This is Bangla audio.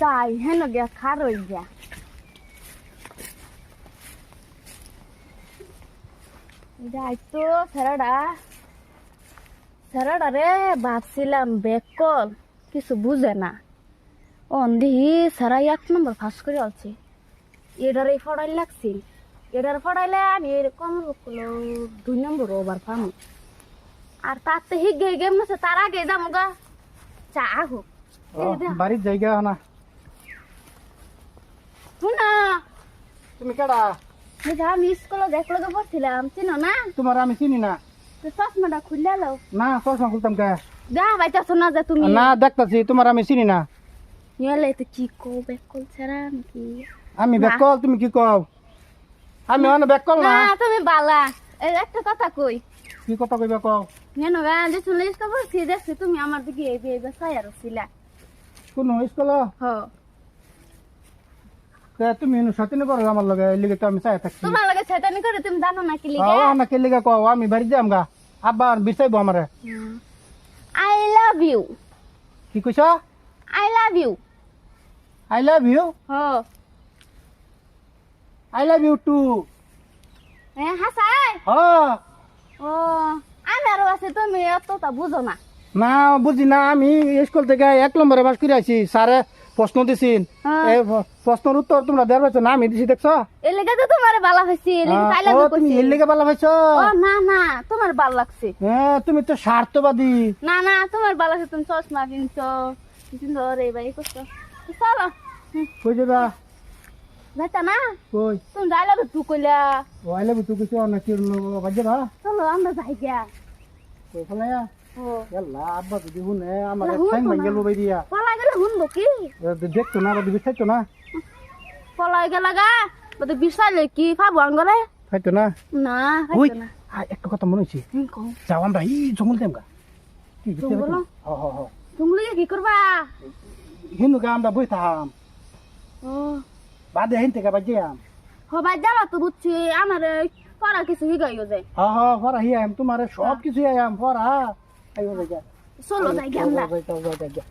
যাই, হেন গিয়া খার হই গিয়া। যাই তো, সারাডা। সারাডা রে, ভাবছিলাম বেকল কিছু বুঝে না। অন্দিহি সারা এক নম্বর ফাঁস করে আছে এটারে ফড়াই লাগছিল। এটার ফড়াইলে আমি এরকম দুই নম্বর ওভার পাম। আর তার তো হিগে হিগে মনে তার আগে যাব গা। চা হোক। বাড়ির জায়গা না শুনা। তুমি কেডা? আমি স্কুলে দেখল তো চিনো না? তোমার আমি চিনি না। তো চশমাটা খুললে লো। না চশমা খুলতাম কে? যা না যে তুমি। না দেখতাছি তোমার আমি চিনি না। নিলে তো কি কো বেক কল ছাড়া আমি বেকল তুমি কি কও? আমি অনে বেকল না। না তুমি বালা। এই একটা কথা কই। কি কথা কইবে কও? নেন গা যে চলে আসতে বলছি দেখছি তুমি আমার দিকে এই এই বেসাই আর ছিলা কোন স্কুল? তুমি এনু করো আমার লগে লিগে তো আমি চাই থাকছি তোমার লাগে শয়তানি করে তুমি জানো না কি লিগে? আমাকে লিগে কও আমি বাড়ি যাম গা। আব্বা বিচাইবো আমারে। I love you. কি কইছ? I love you. I love you? হ। I love you too. হ্যাঁ হাসাই? হ। ও আমি আরও আছে তুমি অতটা বুঝো না। না বুঝি না আমি স্কুল থেকে এক নম্বরে বাস করে আছি স্যারে প্রশ্ন দিছিন। হ্যাঁ। প্রশ্নের উত্তর তোমরা দেওয়ার পাইছো। না আমি দিছি দেখছ? লেগে তো তোমার ভালো হয়েছে লাগে তুমি এর লেগে ভালো ও না না তোমার ভালো লাগছে। হ্যাঁ তুমি তো স্বার্থবাদী। না না তোমার ভালো লাগছে তুমি চশমা কিনছো। সুন্দর এই ভাই করছ তো চলো। কই যাবা? যাইতা না? কই? তুমি যাই লাগে তু কইলা। ও আই লাভ তুই কিছু না কি বাজে বা চলো আমরা যাই গিয়া। কই ফলায়া ও ইয়াল্লা আব্বা যদি শুনে আমার ঠ্যাং দিয়া। পলাই গেলে শুনব কি? দেখতো না বা দিবি খাইতো না? পলাই গেলে গা বলতে বিশালে কি পাবো আঙ্গলে? খাইতো না? না ওই খাইতো না। একটা কথা মনে হচ্ছে যাও আমরা এই জঙ্গল দেম গা কি জঙ্গল? হ হ হ। তুমি লিগে কি করবা? হিন্দু গা আমরা বই থাম ও। বাদে হিন থেকে বাজে আম। হবাই যাবা তো বুঝছি। আমার পড়া কিছু হিগাইও যায়। হ হ তোমার সব কিছু আম ফরা। আইও যা চলো যাই গিয়া আমরা যাই যাই যাই